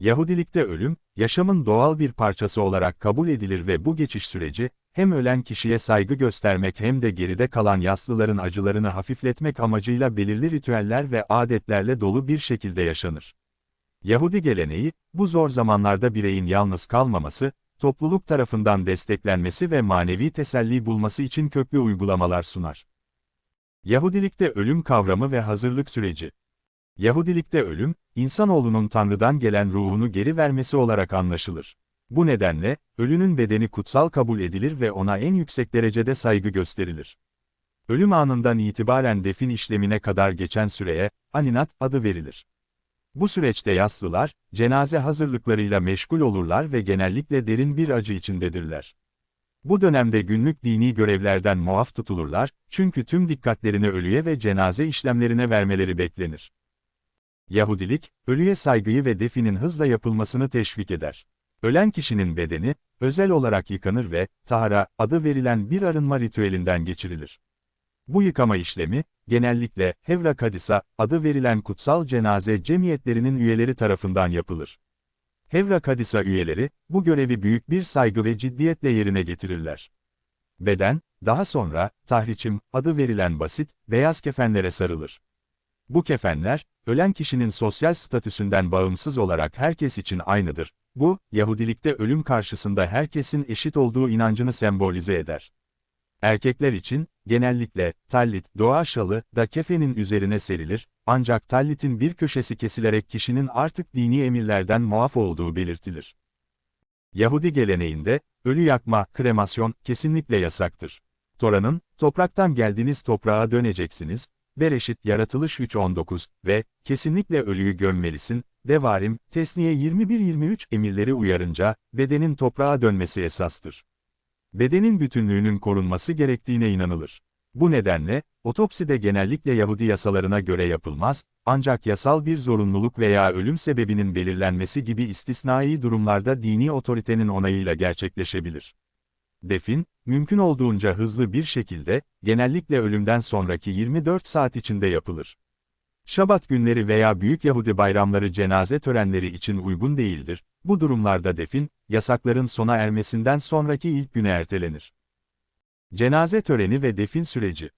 Yahudilikte ölüm, yaşamın doğal bir parçası olarak kabul edilir ve bu geçiş süreci, hem ölen kişiye saygı göstermek hem de geride kalan yaslıların acılarını hafifletmek amacıyla belirli ritüeller ve adetlerle dolu bir şekilde yaşanır. Yahudi geleneği, bu zor zamanlarda bireyin yalnız kalmaması, topluluk tarafından desteklenmesi ve manevi teselli bulması için köklü uygulamalar sunar. Yahudilikte ölüm kavramı ve hazırlık süreci. Yahudilikte ölüm, insanoğlunun Tanrı'dan gelen ruhunu geri vermesi olarak anlaşılır. Bu nedenle, ölünün bedeni kutsal kabul edilir ve ona en yüksek derecede saygı gösterilir. Ölüm anından itibaren defin işlemine kadar geçen süreye, aninat adı verilir. Bu süreçte yaslılar, cenaze hazırlıklarıyla meşgul olurlar ve genellikle derin bir acı içindedirler. Bu dönemde günlük dini görevlerden muaf tutulurlar, çünkü tüm dikkatlerini ölüye ve cenaze işlemlerine vermeleri beklenir. Yahudilik, ölüye saygıyı ve definin hızla yapılmasını teşvik eder. Ölen kişinin bedeni, özel olarak yıkanır ve, tahara, adı verilen bir arınma ritüelinden geçirilir. Bu yıkama işlemi, genellikle Hevra Kadisa adı verilen kutsal cenaze cemiyetlerinin üyeleri tarafından yapılır. Hevra Kadisa üyeleri, bu görevi büyük bir saygı ve ciddiyetle yerine getirirler. Beden, daha sonra, tahriçim adı verilen basit, beyaz kefenlere sarılır. Bu kefenler, ölen kişinin sosyal statüsünden bağımsız olarak herkes için aynıdır. Bu, Yahudilikte ölüm karşısında herkesin eşit olduğu inancını sembolize eder. Erkekler için, genellikle, tallit, doğa şalı da kefenin üzerine serilir, ancak tallitin bir köşesi kesilerek kişinin artık dini emirlerden muaf olduğu belirtilir. Yahudi geleneğinde, ölü yakma, kremasyon, kesinlikle yasaktır. Tora'nın, topraktan geldiğiniz toprağa döneceksiniz, Bereşit Yaratılış 3.19 ve, kesinlikle ölüyü gömmelisin, Devarim, Tesniye 21-23 emirleri uyarınca, bedenin toprağa dönmesi esastır. Bedenin bütünlüğünün korunması gerektiğine inanılır. Bu nedenle, otopsi de genellikle Yahudi yasalarına göre yapılmaz, ancak yasal bir zorunluluk veya ölüm sebebinin belirlenmesi gibi istisnai durumlarda dini otoritenin onayıyla gerçekleşebilir. Defin, mümkün olduğunca hızlı bir şekilde, genellikle ölümden sonraki 24 saat içinde yapılır. Şabat günleri veya büyük Yahudi bayramları cenaze törenleri için uygun değildir, bu durumlarda defin, yasakların sona ermesinden sonraki ilk güne ertelenir. Cenaze töreni ve defin süreci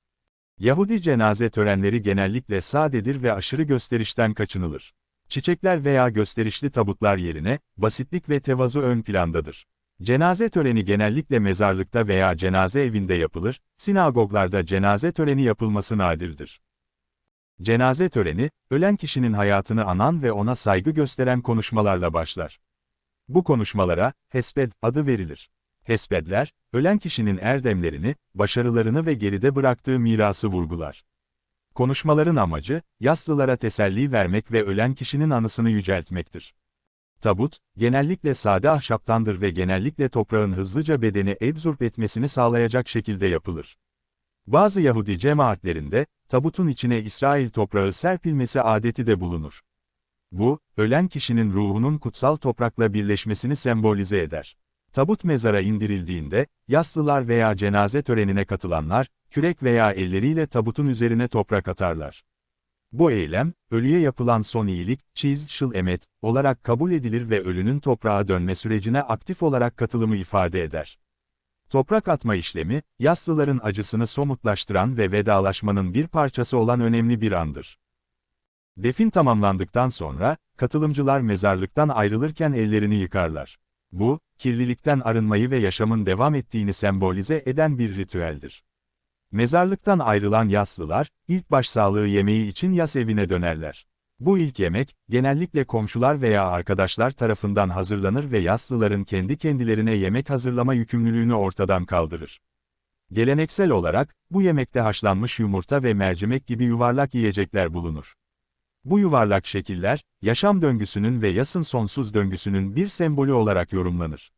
Yahudi cenaze törenleri genellikle sadedir ve aşırı gösterişten kaçınılır. Çiçekler veya gösterişli tabutlar yerine, basitlik ve tevazu ön plandadır. Cenaze töreni genellikle mezarlıkta veya cenaze evinde yapılır, sinagoglarda cenaze töreni yapılması nadirdir. Cenaze töreni, ölen kişinin hayatını anan ve ona saygı gösteren konuşmalarla başlar. Bu konuşmalara, hesbed adı verilir. Hesbedler, ölen kişinin erdemlerini, başarılarını ve geride bıraktığı mirası vurgular. Konuşmaların amacı, yaslılara teselli vermek ve ölen kişinin anısını yüceltmektir. Tabut, genellikle sade ahşaptandır ve genellikle toprağın hızlıca bedeni ebzurp etmesini sağlayacak şekilde yapılır. Bazı Yahudi cemaatlerinde, tabutun içine İsrail toprağı serpilmesi adeti de bulunur. Bu, ölen kişinin ruhunun kutsal toprakla birleşmesini sembolize eder. Tabut mezara indirildiğinde, yaslılar veya cenaze törenine katılanlar, kürek veya elleriyle tabutun üzerine toprak atarlar. Bu eylem, ölüye yapılan son iyilik, çiz şıl emet, olarak kabul edilir ve ölünün toprağa dönme sürecine aktif olarak katılımı ifade eder. Toprak atma işlemi, yaslıların acısını somutlaştıran ve vedalaşmanın bir parçası olan önemli bir andır. Defin tamamlandıktan sonra, katılımcılar mezarlıktan ayrılırken ellerini yıkarlar. Bu, kirlilikten arınmayı ve yaşamın devam ettiğini sembolize eden bir ritüeldir. Mezarlıktan ayrılan yaslılar, ilk başsağlığı yemeği için yas evine dönerler. Bu ilk yemek, genellikle komşular veya arkadaşlar tarafından hazırlanır ve yaslıların kendi kendilerine yemek hazırlama yükümlülüğünü ortadan kaldırır. Geleneksel olarak, bu yemekte haşlanmış yumurta ve mercimek gibi yuvarlak yiyecekler bulunur. Bu yuvarlak şekiller, yaşam döngüsünün ve yasın sonsuz döngüsünün bir sembolü olarak yorumlanır.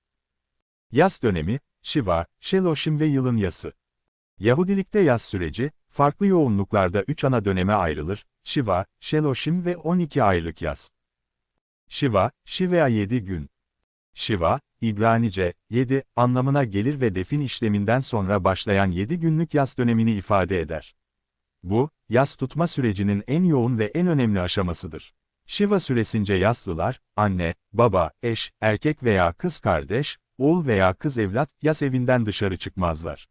Yas dönemi, Shiva, Sheloshim ve yılın yası. Yahudilikte yaz süreci, farklı yoğunluklarda üç ana döneme ayrılır, Shiva, Sheloshim ve 12 aylık yaz. Shiva, Shivea 7 gün. Shiva, İbranice, 7, anlamına gelir ve defin işleminden sonra başlayan 7 günlük yaz dönemini ifade eder. Bu, yaz tutma sürecinin en yoğun ve en önemli aşamasıdır. Shiva süresince yaslılar, anne, baba, eş, erkek veya kız kardeş, oğul veya kız evlat, yas evinden dışarı çıkmazlar.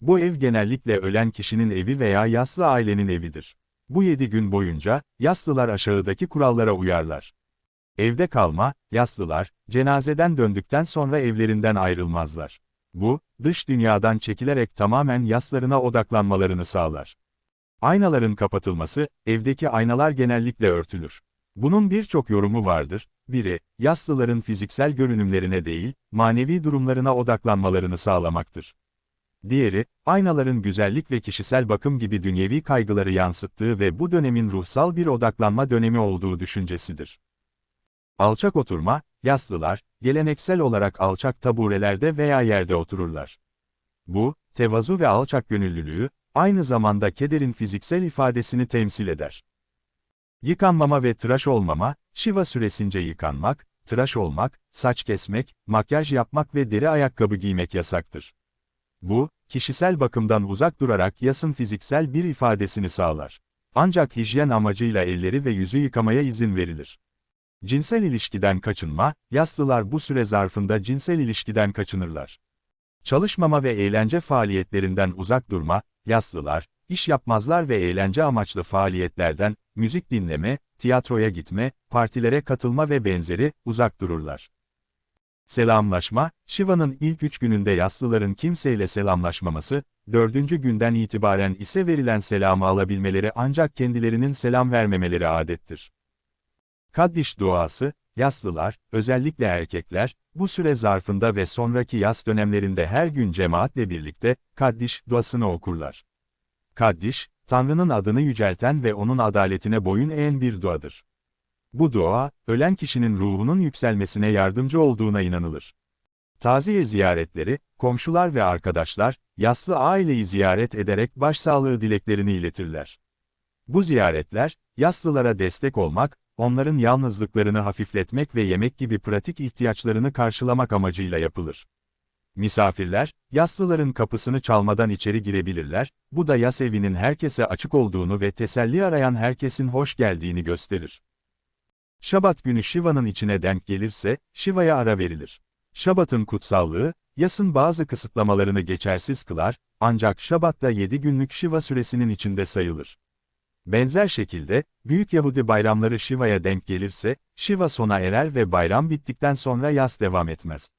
Bu ev genellikle ölen kişinin evi veya yaslı ailenin evidir. Bu yedi gün boyunca, yaslılar aşağıdaki kurallara uyarlar. Evde kalma, yaslılar, cenazeden döndükten sonra evlerinden ayrılmazlar. Bu, dış dünyadan çekilerek tamamen yaslarına odaklanmalarını sağlar. Aynaların kapatılması, evdeki aynalar genellikle örtülür. Bunun birçok yorumu vardır. Biri, yaslıların fiziksel görünümlerine değil, manevi durumlarına odaklanmalarını sağlamaktır. Diğeri, aynaların güzellik ve kişisel bakım gibi dünyevi kaygıları yansıttığı ve bu dönemin ruhsal bir odaklanma dönemi olduğu düşüncesidir. Alçak oturma, yaslılar, geleneksel olarak alçak taburelerde veya yerde otururlar. Bu, tevazu ve alçak gönüllülüğü, aynı zamanda kederin fiziksel ifadesini temsil eder. Yıkanmama ve tıraş olmama, Shiva süresince yıkanmak, tıraş olmak, saç kesmek, makyaj yapmak ve deri ayakkabı giymek yasaktır. Bu, kişisel bakımdan uzak durarak yasın fiziksel bir ifadesini sağlar. Ancak hijyen amacıyla elleri ve yüzü yıkamaya izin verilir. Cinsel ilişkiden kaçınma, yaslılar bu süre zarfında cinsel ilişkiden kaçınırlar. Çalışmama ve eğlence faaliyetlerinden uzak durma, yaslılar, iş yapmazlar ve eğlence amaçlı faaliyetlerden, müzik dinleme, tiyatroya gitme, partilere katılma ve benzeri, uzak dururlar. Selamlaşma, Shiva'nın ilk üç gününde yaslıların kimseyle selamlaşmaması, dördüncü günden itibaren ise verilen selamı alabilmeleri ancak kendilerinin selam vermemeleri adettir. Kaddiş duası, yaslılar, özellikle erkekler, bu süre zarfında ve sonraki yas dönemlerinde her gün cemaatle birlikte, Kaddiş duasını okurlar. Kaddiş, Tanrı'nın adını yücelten ve onun adaletine boyun eğen bir duadır. Bu dua, ölen kişinin ruhunun yükselmesine yardımcı olduğuna inanılır. Taziye ziyaretleri, komşular ve arkadaşlar, yaslı aileyi ziyaret ederek başsağlığı dileklerini iletirler. Bu ziyaretler, yaslılara destek olmak, onların yalnızlıklarını hafifletmek ve yemek gibi pratik ihtiyaçlarını karşılamak amacıyla yapılır. Misafirler, yaslıların kapısını çalmadan içeri girebilirler, bu da yas evinin herkese açık olduğunu ve teselli arayan herkesin hoş geldiğini gösterir. Şabat günü Shiva'nın içine denk gelirse, Shiva'ya ara verilir. Şabat'ın kutsallığı, yasın bazı kısıtlamalarını geçersiz kılar, ancak Şabat da 7 günlük Shiva süresinin içinde sayılır. Benzer şekilde, büyük Yahudi bayramları Shiva'ya denk gelirse, Shiva sona erer ve bayram bittikten sonra yas devam etmez.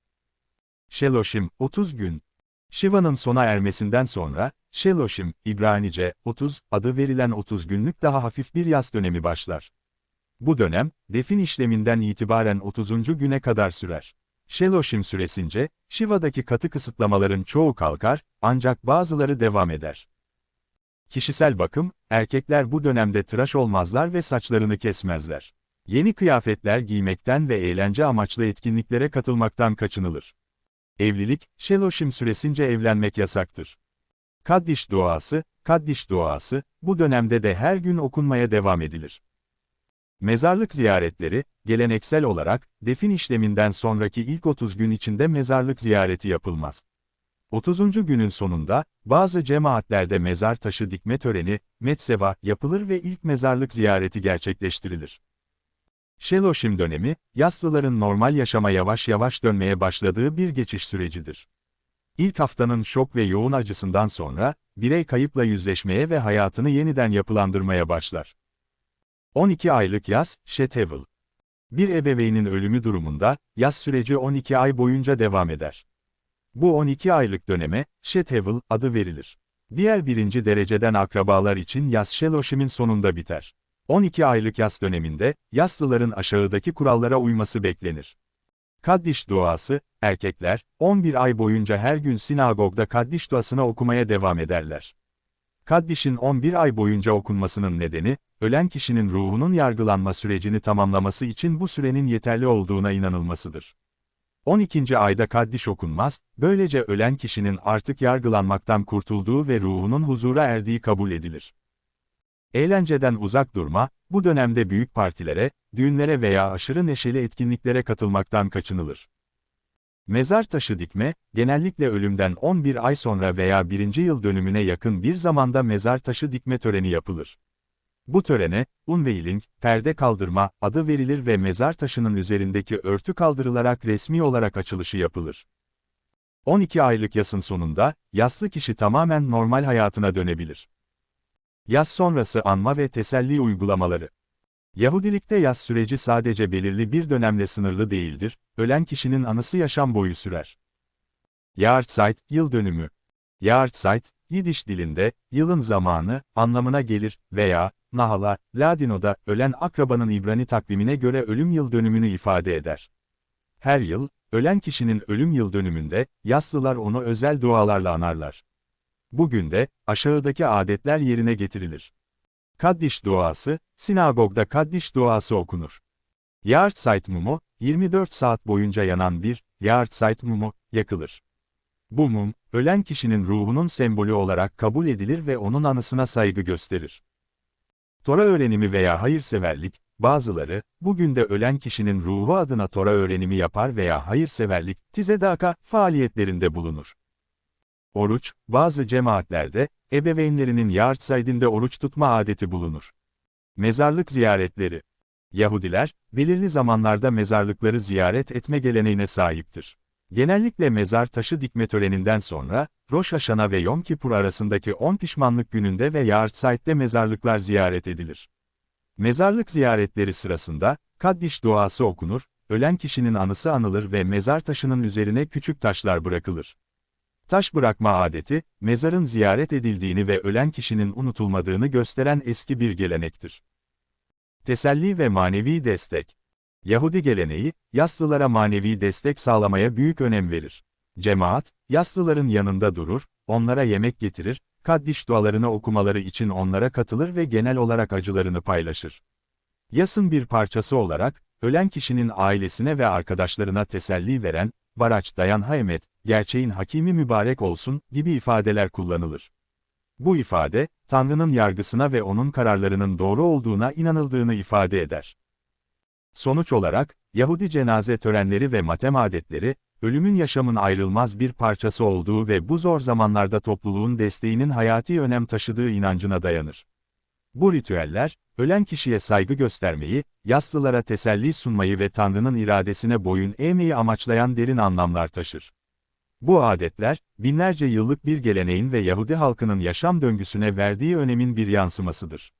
Sheloshim, 30 gün. Shiva'nın sona ermesinden sonra, Sheloshim, İbranice, 30, adı verilen 30 günlük daha hafif bir yas dönemi başlar. Bu dönem, defin işleminden itibaren 30. güne kadar sürer. Sheloshim süresince, Shiva'daki katı kısıtlamaların çoğu kalkar, ancak bazıları devam eder. Kişisel bakım, erkekler bu dönemde tıraş olmazlar ve saçlarını kesmezler. Yeni kıyafetler giymekten ve eğlence amaçlı etkinliklere katılmaktan kaçınılır. Evlilik, Sheloshim süresince evlenmek yasaktır. Kaddiş duası, Kaddiş duası, bu dönemde de her gün okunmaya devam edilir. Mezarlık ziyaretleri, geleneksel olarak, defin işleminden sonraki ilk 30 gün içinde mezarlık ziyareti yapılmaz. 30. günün sonunda, bazı cemaatlerde mezar taşı dikme töreni, metseva, yapılır ve ilk mezarlık ziyareti gerçekleştirilir. Sheloshim dönemi, yaslıların normal yaşama yavaş yavaş dönmeye başladığı bir geçiş sürecidir. İlk haftanın şok ve yoğun acısından sonra, birey kayıpla yüzleşmeye ve hayatını yeniden yapılandırmaya başlar. 12 aylık yaz, Shetevel. Bir ebeveynin ölümü durumunda, yaz süreci 12 ay boyunca devam eder. Bu 12 aylık döneme, Shetevel adı verilir. Diğer birinci dereceden akrabalar için yaz Sheloshim'in sonunda biter. 12 aylık yas döneminde, yaslıların aşağıdaki kurallara uyması beklenir. Kaddiş duası, erkekler, 11 ay boyunca her gün sinagogda Kaddiş duasını okumaya devam ederler. Kaddiş'in 11 ay boyunca okunmasının nedeni, ölen kişinin ruhunun yargılanma sürecini tamamlaması için bu sürenin yeterli olduğuna inanılmasıdır. 12. ayda Kaddiş okunmaz, böylece ölen kişinin artık yargılanmaktan kurtulduğu ve ruhunun huzura erdiği kabul edilir. Eğlenceden uzak durma, bu dönemde büyük partilere, düğünlere veya aşırı neşeli etkinliklere katılmaktan kaçınılır. Mezar taşı dikme, genellikle ölümden 11 ay sonra veya birinci yıl dönümüne yakın bir zamanda mezar taşı dikme töreni yapılır. Bu törene, unveiling, perde kaldırma adı verilir ve mezar taşının üzerindeki örtü kaldırılarak resmi olarak açılışı yapılır. 12 aylık yasın sonunda, yaslı kişi tamamen normal hayatına dönebilir. Yas sonrası anma ve teselli uygulamaları. Yahudilikte yas süreci sadece belirli bir dönemle sınırlı değildir, ölen kişinin anısı yaşam boyu sürer. Yahrzeit, yıl dönümü. Yahrzeit, Yidiş dilinde, yılın zamanı, anlamına gelir veya, Nahala, Ladino'da, ölen akrabanın İbrani takvimine göre ölüm yıl dönümünü ifade eder. Her yıl, ölen kişinin ölüm yıl dönümünde, Yaslılar onu özel dualarla anarlar. Bugün de, aşağıdaki adetler yerine getirilir. Kaddiş duası, sinagogda Kaddiş duası okunur. Yahrzeit mumu, 24 saat boyunca yanan bir, Yahrzeit mumu, yakılır. Bu mum, ölen kişinin ruhunun sembolü olarak kabul edilir ve onun anısına saygı gösterir. Tora öğrenimi veya hayırseverlik, bazıları, bugün de ölen kişinin ruhu adına Tora öğrenimi yapar veya hayırseverlik, tizedaka, faaliyetlerinde bulunur. Oruç, bazı cemaatlerde, ebeveynlerinin yahrzeidinde oruç tutma adeti bulunur. Mezarlık ziyaretleri. Yahudiler, belirli zamanlarda mezarlıkları ziyaret etme geleneğine sahiptir. Genellikle mezar taşı dikme töreninden sonra, Rosh Hashanah ve Yom Kippur arasındaki 10 pişmanlık gününde ve Yahrzeit'te mezarlıklar ziyaret edilir. Mezarlık ziyaretleri sırasında, Kaddiş duası okunur, ölen kişinin anısı anılır ve mezar taşının üzerine küçük taşlar bırakılır. Taş bırakma adeti, mezarın ziyaret edildiğini ve ölen kişinin unutulmadığını gösteren eski bir gelenektir. Teselli ve manevi destek Yahudi geleneği, yaslılara manevi destek sağlamaya büyük önem verir. Cemaat, yaslıların yanında durur, onlara yemek getirir, kaddiş dualarını okumaları için onlara katılır ve genel olarak acılarını paylaşır. Yasın bir parçası olarak, ölen kişinin ailesine ve arkadaşlarına teselli veren, Baraç Dayan Haymet, gerçeğin hakimi mübarek olsun gibi ifadeler kullanılır. Bu ifade, Tanrı'nın yargısına ve onun kararlarının doğru olduğuna inanıldığını ifade eder. Sonuç olarak, Yahudi cenaze törenleri ve matem adetleri, ölümün yaşamın ayrılmaz bir parçası olduğu ve bu zor zamanlarda topluluğun desteğinin hayati önem taşıdığı inancına dayanır. Bu ritüeller, ölen kişiye saygı göstermeyi, yaslılara teselli sunmayı ve Tanrı'nın iradesine boyun eğmeyi amaçlayan derin anlamlar taşır. Bu adetler, binlerce yıllık bir geleneğin ve Yahudi halkının yaşam döngüsüne verdiği önemin bir yansımasıdır.